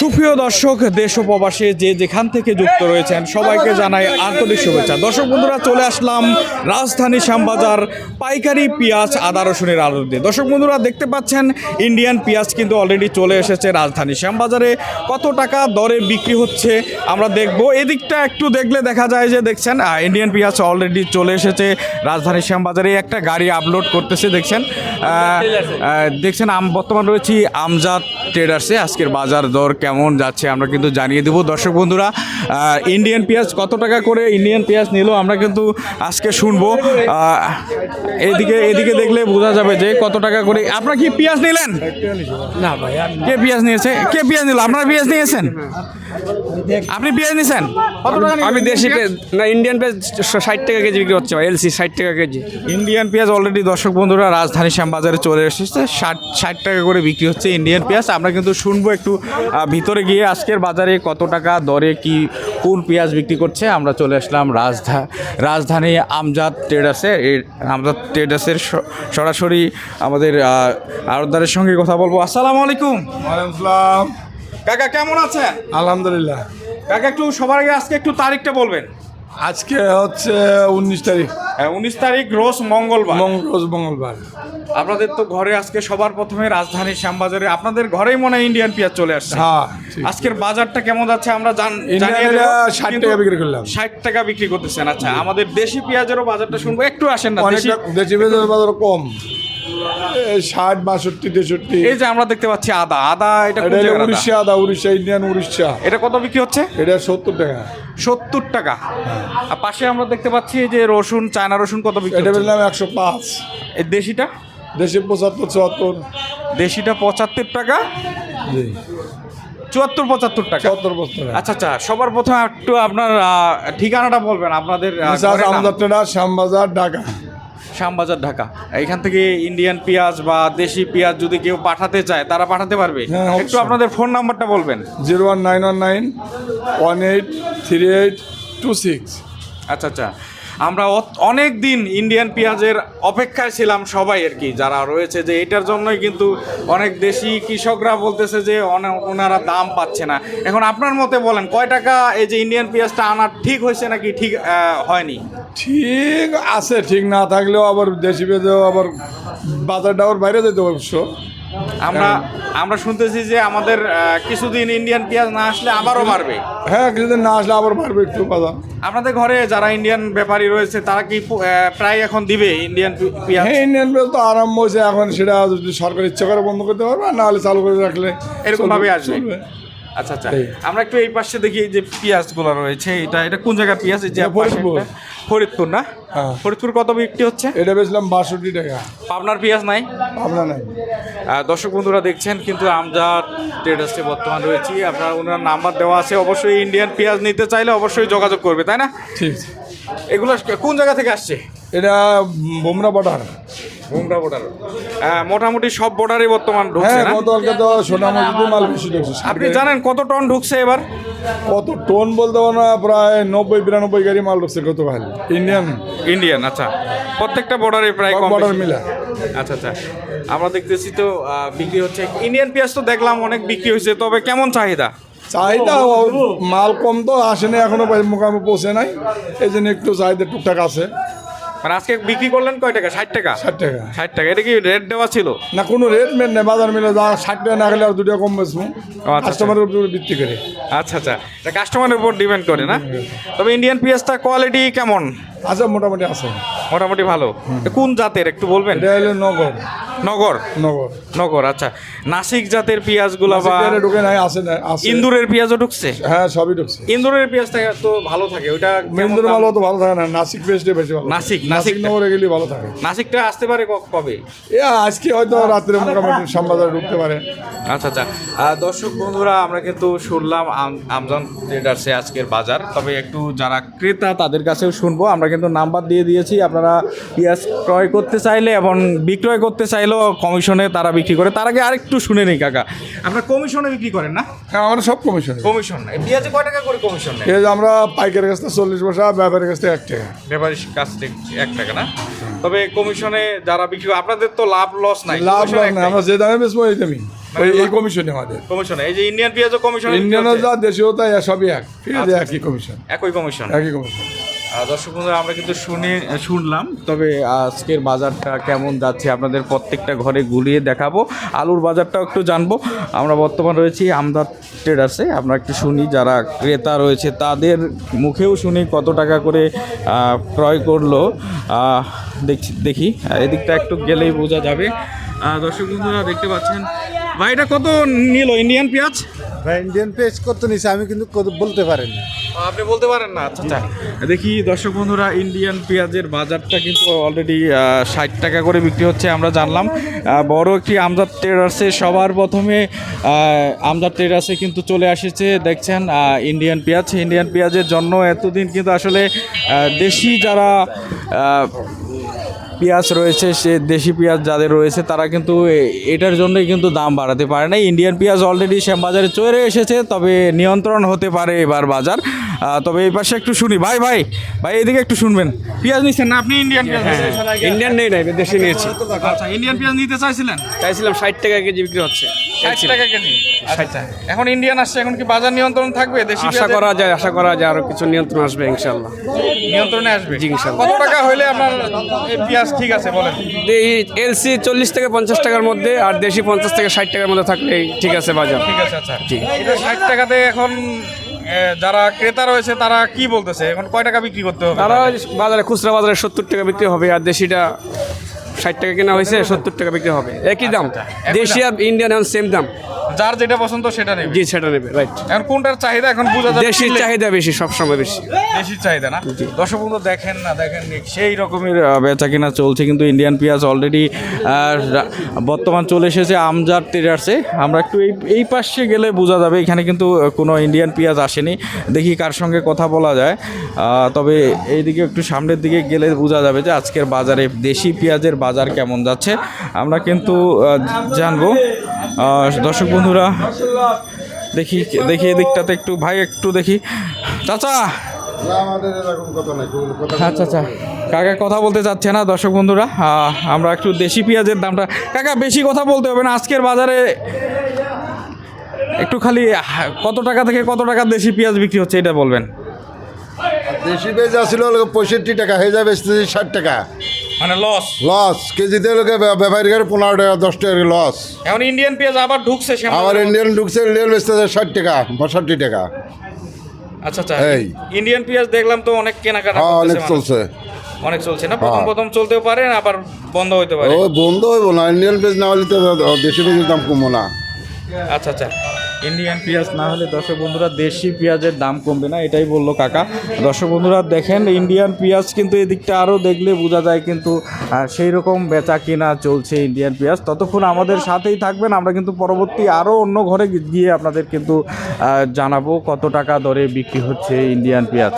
সুপ্রিয় দর্শক, দেশ ও প্রবাসে যে যেখান থেকে যুক্ত রয়েছেন, সবাইকে জানাই আন্তরিক শুভেচ্ছা। দর্শক বন্ধুরা, চলে আসলাম রাজধানী শ্যামবাজার পাইকারি পেঁয়াজ, আদা, রসুনের আলু দিয়ে। দর্শক বন্ধুরা, দেখতে পাচ্ছেন ইন্ডিয়ান পেঁয়াজ কিন্তু অলরেডি চলে এসেছে রাজধানী শ্যামবাজারে। কত টাকা দরে বিক্রি হচ্ছে, আমরা দেখব। এদিকটা একটু দেখলে দেখা যায় যে, দেখছেন ইন্ডিয়ান পেঁয়াজ অলরেডি চলে এসেছে রাজধানী শ্যামবাজারে। একটা গাড়ি আপলোড করতেছে, দেখছেন দেখছেন, আম, বর্তমান রয়েছি আমজাদ ট্রেডার্সে আজকের বাজার দর কেমন যাচ্ছে আমরা কিন্তু জানিয়ে দেবো। দর্শক বন্ধুরা ইন্ডিয়ান পেঁয়াজ কত টাকা করে ইন্ডিয়ান পেঁয়াজ নিল আমরা কিন্তু আজকে শুনব। এদিকে এদিকে দেখলে বোঝা যাবে যে কত টাকা করে। আপনারা কি পেঁয়াজ নিলেন? না ভাই কে পেঁয়াজ নিয়েছে? কে পেঁয়াজ নিল? আপনারা পেঁয়াজ নিয়েছেন? আপনি পেঁয়াজ কত টাকা আমি দেশি না ইন্ডিয়ান পেঁয়াজ ষাট টাকা কেজি বিক্রি হচ্ছে এলসি ষাট টাকা কেজি। ইন্ডিয়ান পেঁয়াজ অলরেডি দর্শক বন্ধুরা রাজধানী শ্যামবাজারে চলে এসেছে ষাট ষাট টাকা করে বিক্রি হচ্ছে ইন্ডিয়ান পেঁয়াজ। আমরা কিন্তু শুনব একটু ভিতরে গিয়ে আজকের বাজারে কত টাকা দরে কি কোন পেঁয়াজ বিক্রি করছে। আমরা চলে আসলাম রাজধা রাজধানী আমজাদ ট্রেডার্সে। এই আমজাদ ট্রেডার্সের স- সরাসরি আমাদের আড়তদারের সঙ্গে কথা বলব। আসসালামু আলাইকুম। ওয়ালাইকুম আসসালাম কাকা কেমন আছেন? আলহামদুলিল্লাহ। কাকা একটু সবার আগে আজকে একটু তারিখটা বলবেন। আজকে হচ্ছে উনিশ তারিখ। হ্যাঁ উনিশ তারিখ রোজ মঙ্গলবার। রোজ মঙ্গলবার। আপনাদের তো ঘরে আজকে সবার প্রথমে রাজধানী শ্যামবাজারে আপনাদের ঘরেই মনে হয় ইন্ডিয়ান পেঁয়াজ চলে আসছে। হ্যাঁ ঠিক। আজকের বাজারটা কেমন যাচ্ছে আমরা জান ইন্ডিয়ান জানিয়ে এটা দেবো। 60 কিন্তু টাকা বিক্রি করলাম। 60 টাকা বিক্রি করতেছেন। আচ্ছা আমাদের দেশি পেঁয়াজেরও বাজারটা শুনব। একটু আসেন না দেশি অনেকটা দেশি পেঁয়াজের বাজার কম। ষাট বাষট্টি তেষট্টি। এই যে আমরা দেখতে পাচ্ছি আদা। আদা এটা কোন জায়গার আদা? উড়িষ্যা আদা উড়িষ্যা ইন্ডিয়ান উড়িষ্যা। এটা কত বিক্রি হচ্ছে? এটা সত্তর টাকা। সত্তর টাকা। আর পাশে আমরা দেখতে পাচ্ছি যে রসুন চায়না রসুন কত বিক্রি এটা হচ্ছে? বললাম একশো পাঁচ। এই দেশিটা? দেশি পঁচাত্তর চুয়াত্তর। দেশিটা পঁচাত্তর টাকা? জি। চুয়াত্তর পঁচাত্তর টাকা? চুয়াত্তর বছর আচ্ছা আচ্ছা সবার প্রথমে একটু আপনার আহ, ঠিকানাটা বলবেন আপনাদের আহ, ঘরের নাম। আমদার শ্যামবাজার ঢাকা। শ্যামবাজার ঢাকা। এখান থেকে ইন্ডিয়ান পেঁয়াজ বা দেশি পেঁয়াজ যদি কেউ পাঠাতে চায় তারা পাঠাতে পারবে? হ্যাঁ, একটু আপনাদের ফোন নাম্বারটা বলবেন। Zero one nine one nine one eight three eight two six. আচ্ছা আচ্ছা। আমরা অনেক দিন ইন্ডিয়ান পেঁয়াজের অপেক্ষায় ছিলাম সবাই আর কি, যারা রয়েছে যে এটার জন্যই কিন্তু অনেক দেশি কৃষকরা বলতেছে যে ওনারা দাম পাচ্ছে না। এখন আপনার মতে বলেন, কয় টাকা এই যে ইন্ডিয়ান পেঁয়াজটা আনা ঠিক হয়েছে নাকি ঠিক হয়নি? ঠিক আছে, ঠিক না থাকলেও আবার দেশি পেঁয়াজেও আবার বাজারটা আবার বাইরে যেতে অবশ্য। আমরা আমরা শুনতেছি যে আমাদের কিছুদিন ইন্ডিয়ান পেঁয়াজ না আসলে আবারও বাড়বে। হ্যাঁ কিছুদিন না আসলে আবার বাড়বে একটু বাজার। আপনাদের ঘরে যারা ইন্ডিয়ান ব্যাপারী রয়েছে তারা কি প্রায় এখন দিবে ইন্ডিয়ান পেঁয়াজ? হ্যাঁ ইন্ডিয়ান পেঁয়াজ তো আরম্ভ হয়েছে এখন সেটা যদি সরকার ইচ্ছা করে বন্ধ করতে পারবে না হলে চালু করে রাখলে এরকম চলবে- ভাবে আসবে আচ্ছা আচ্ছা। আমরা একটু এই পাশে দেখি যে পেঁয়াজগুলো রয়েছে এটা এটা কোন জায়গার পেঁয়াজ? এই যে ফরিদপুর। না? হ্যাঁ। ফরিদপুর কত বিক্রি হচ্ছে? এটা বেচলাম বাষট্টি টাকা। পাবনার পেঁয়াজ নাই? ভাবনা নাই। দর্শক বন্ধুরা দেখছেন কিন্তু আমজাদ ট্রেডার্সে বর্তমান রয়েছি। আপনার ওনার নাম্বার দেওয়া আছে। অবশ্যই ইন্ডিয়ান পেঁয়াজ নিতে চাইলে অবশ্যই যোগাযোগ করবে তাই না? ঠিক। এগুলো কোন জায়গা থেকে আসছে? এটা বোমরা বর্ডার। ভুমরা বর্ডার। মোটামুটি সব বর্ডারই বর্তমান ঢুকছে হ্যাঁ না? গতকালকে তো সোনা মসজিদে মাল বেশি ঢুকছে। আপনি জানেন কত টন ঢুকছে এবার? কত টন বলতে পারব না প্রায় নব্বই বিরানব্বই গাড়ি মাল ঢুকছে গতকাল। ইন্ডিয়ান ইন্ডিয়ান আচ্ছা। প্রত্যেকটা বর্ডারে প্রায় বর্ডার। মিলা। আচ্ছা আচ্ছা। আমরা দেখতেছি তো বিক্রি হচ্ছে। ইন্ডিয়ান পেঁয়াজ তো দেখলাম অনেক বিক্রি হয়েছে তবে কেমন চাহিদা? চাহিদা মাল কম তো আসেনি এখনও মোকামে পৌঁছে নাই। এই জন্য একটু চাহিদা টুকটাক আছে। মানে আজকে বিক্রি করলেন কয় টাকা? ষাট টাকা? ষাট টাকা। ষাট টাকা। এটা কি রেট দেওয়া ছিল? না কোনো রেট মেট নেই। বাজার মিলে যা ষাট টাকা না গেলে আর দুটো কম বেশি আচ্ছা। কাস্টমারের উপর ভিত্তি করে। আচ্ছা আচ্ছা। কাস্টমারের উপর ডিপেন্ড করে না? তবে ইন্ডিয়ান পিঁয়াজটা কোয়ালিটি কেমন? আছে মোটামুটি আছে। মোটামুটি ভালো। কোন জাতের একটু বলবেন? এটা হলো নগর। নগর? নগর। নগর আচ্ছা। নাসিক জাতের পেঁয়াজগুলো বা ঢুকে নাই আছে না ইন্দুরের পেঁয়াজও ঢুকছে? হ্যাঁ সবই ঢুকছে। ইন্দুরের পেঁয়াজটা তো ভালো থাকে মেন্দুর দাম? মাল অত ভালো থাকে না নাসিক পেস্টে বেশি ভালো নাসিক, নাসিক। নগরে গেলে ভালো থাকে। নাসিকটা আসতে পারে কবে? এ আজকে হয়তো রাত্রে মোটামুটি শ্যামবাজারে ঢুকতে পারে। আচ্ছা আচ্ছা। দর্শক বন্ধুরা আমরা কিন্তু শুনলাম আম- আমজন ট্রেডার্সে আজকের বাজার। তবে একটু যারা ক্রেতা তাদের কাছেও শুনব। আমরা কিন্তু নাম্বার দিয়ে দিয়েছি আপনারা পেঁয়াজ ক্রয় করতে চাইলে এবং বিক্রয় করতে চাইলেও কমিশনে তারা বিক্রি করে। তার আগে আরেকটু শুনে নেই কাকা। আপনার কমিশনে বিক্রি করেন না? হ্যাঁ আমরা সব কমিশন। কমিশন পেঁয়াজে কয় টাকা করে কমিশন নেয়? যে আমরা পাইকারের কাছ থেকে চল্লিশ পয়সা ব্যাপারের কাছ থেকে এক টাকা। ব্যাপারীর কাছ থেকে এক টাকা না? তবে কমিশনে যারা বিক্রি করে- আপনাদের তো লাভ লস নাই। লাভ কমিশন লাভ একটাই। না আমরা যে দামে বেচবো এই দামি এই কমিশনে আমাদের। কমিশনে। এই যে ইন্ডিয়ান পেঁয়াজও কমিশন ইন্ডিয়ানও যা দেশীয় তাই সবই এক। ঠিক আছে একই কমিশন। একই কমিশন। একই কমিশন। দর্শক বন্ধুরা, আমরা কিন্তু শুনে, শুনলাম, তবে আজকের বাজারটা কেমন যাচ্ছে আপনাদের প্রত্যেকটা ঘরে গুলিয়ে দেখাবো। আলুর বাজারটাও একটু জানব। আমরা বর্তমান রয়েছি আমদাদ ট্রেডার্সে। আমরা একটু শুনি, যারা ক্রেতা রয়েছে, তাদের মুখেও শুনি কত টাকা করে ক্রয় করল। দেখছি, দেখি, এদিকটা একটু গেলেই বোঝা যাবে। দর্শক বন্ধুরা, দেখতে পাচ্ছেন। ভাই, এটা কত নিল? ইন্ডিয়ান পেঁয়াজ? ভাই, ইন্ডিয়ান পেঁয়াজ কত নিছে? আমি কিন্তু বলতে পারি না। আপনি বলতে পারেন না আচ্ছা আচ্ছা। দেখি দর্শক বন্ধুরা ইন্ডিয়ান পেঁয়াজের বাজারটা কিন্তু অলরেডি ষাট টাকা করে বিক্রি হচ্ছে আমরা জানলাম। বড় একটি আমজাদ টেরাসে সবার প্রথমে আমজাদ ট্রেডার্সে কিন্তু চলে আসেছে। দেখছেন ইন্ডিয়ান পেঁয়াজ। ইন্ডিয়ান পেঁয়াজের জন্য এতদিন কিন্তু আসলে দেশি যারা পেঁয়াজ রয়েছে সে দেশি পেঁয়াজ যাদের রয়েছে তারা কিন্তু এটার জন্যই কিন্তু দাম বাড়াতে পারে না। ইন্ডিয়ান পেঁয়াজ অলরেডি শ্যামবাজারে চলে এসেছে তবে নিয়ন্ত্রণ হতে পারে এবার বাজার। তবে এই পাশে একটু শুনি। ভাই ভাই ভাই এদিকে একটু শুনবেন। পেঁয়াজ নিচ্ছেন না আপনি? ইন্ডিয়ান পেঁয়াজ ইন্ডিয়ান নেই নাই দেশি নিয়েছি। আচ্ছা ইন্ডিয়ান পেঁয়াজ নিতে চাইছিলেন? চাইছিলাম ষাট টাকা কেজি বিক্রি হচ্ছে। ষাট টাকা কেজি? আচ্ছা। এখন ইন্ডিয়ান আসছে এখন কি বাজার নিয়ন্ত্রণ থাকবে? দেশি আশা করা যায় আশা করা যায় আরও কিছু নিয়ন্ত্রণ আসবে ইনশাল্লাহ। নিয়ন্ত্রণে আসবে। জি, ইনশাল্লাহ। কত টাকা হইলে আপনার এই পেঁয়াজ ঠিক আছে বলেন। এলসি চল্লিশ থেকে পঞ্চাশ টাকার মধ্যে আর দেশি পঞ্চাশ থেকে ষাট টাকার মধ্যে থাকলেই ঠিক আছে বাজার। ঠিক আছে আচ্ছা। এটা ষাট টাকাতে এখন যারা ক্রেতা রয়েছে তারা কি বলতেছে? এখন কয় টাকা বিক্রি করতে হবে তারা বাজারে খুচরা বাজারে সত্তর টাকা বিক্রি হবে আর দেশিটা ষাট টাকা কেনা হয়েছে সত্তর টাকা বিক্রি হবে। একই দাম একই দেশি আর ইন্ডিয়ান এখন সেম দাম। যার যেটা পছন্দ সেটা নেবে। জি সেটা নেবে রাইট এখন কোনটার চাহিদা এখন বোঝা যাচ্ছে দেশির চাহিদা বেশি সবসময় বেশি। দেশির চাহিদা না? দর্শক বন্ধু দেখেন না দেখেন সেই রকমের বেচা কিনা চলছে কিন্তু ইন্ডিয়ান পেঁয়াজ অলরেডি বর্তমান চলে এসেছে আমজাদ ট্রেডার্সে আমরা একটু এই এই পাশে গেলে বোঝা যাবে এখানে কিন্তু কোনো ইন্ডিয়ান পেঁয়াজ আসেনি। দেখি কার সঙ্গে কথা বলা যায়। তবে এইদিকে একটু সামনের দিকে গেলে বোঝা যাবে যে আজকের বাজারে দেশি পেঁয়াজের বাজার কেমন যাচ্ছে, আমরা কিন্তু জানব। দর্শক বন্ধুরা, দেখি দেখি এদিকটাতে একটু, ভাই একটু দেখি। চাচা! আচ্ছা আচ্ছা কাকা কথা বলতে চাচ্ছে না, দর্শক বন্ধুরা? আমরা একটু দেশি পেঁয়াজের দামটা, কাকা, বেশি কথা বলতে হবে না, আজকের বাজারে একটু খালি কত টাকা থেকে কত টাকা দেশি পেঁয়াজ বিক্রি হচ্ছে, এটা বলবেন। দেশি পেজ আসলে পঁয়ষট্টি টাকা হয়ে যাবে বেচতেছি ষাট টাকা। মানে লস লস কেজিতে লোকে ব্যাপারীদের পনেরো টাকা দশ টাকা লস এখন ইন্ডিয়ান পেঁয়াজ আবার ঢুকছে। আবার ইন্ডিয়ান ঢুকছে ইন্ডিয়ান বেচতেছে ষাট টাকা বাষট্টি টাকা। আচ্ছা আচ্ছা। এই। ইন্ডিয়ান পেঁয়াজ দেখলাম তো অনেক কেনাকাটা হ্যাঁ অনেক চলছে। অনেক চলছে না? প্রথম হ্যাঁ। প্রথম চলতেও পারে আবার বন্ধ হইতে পারে। ও বন্ধ হইব না। ইন্ডিয়ান পেজ না হলে তো দেশি পেজের দাম কমবো না। আচ্ছা আচ্ছা। ইন্ডিয়ান পেঁয়াজ না হলে দর্শক বন্ধুরা, দেশি পেঁয়াজের দাম কমবে না, এটাই বলল কাকা। দর্শক বন্ধুরা, দেখেন ইন্ডিয়ান পেঁয়াজ কিন্তু এদিকটা আরও দেখলে বোঝা যায় কিন্তু সেই রকম বেচা কিনা চলছে ইন্ডিয়ান পেঁয়াজ। ততক্ষণ আমাদের সাথেই থাকবেন, আমরা কিন্তু পরবর্তী আরও অন্য ঘরে গিয়ে আপনাদের কিন্তু জানাব কত টাকা দরে বিক্রি হচ্ছে ইন্ডিয়ান পেঁয়াজ।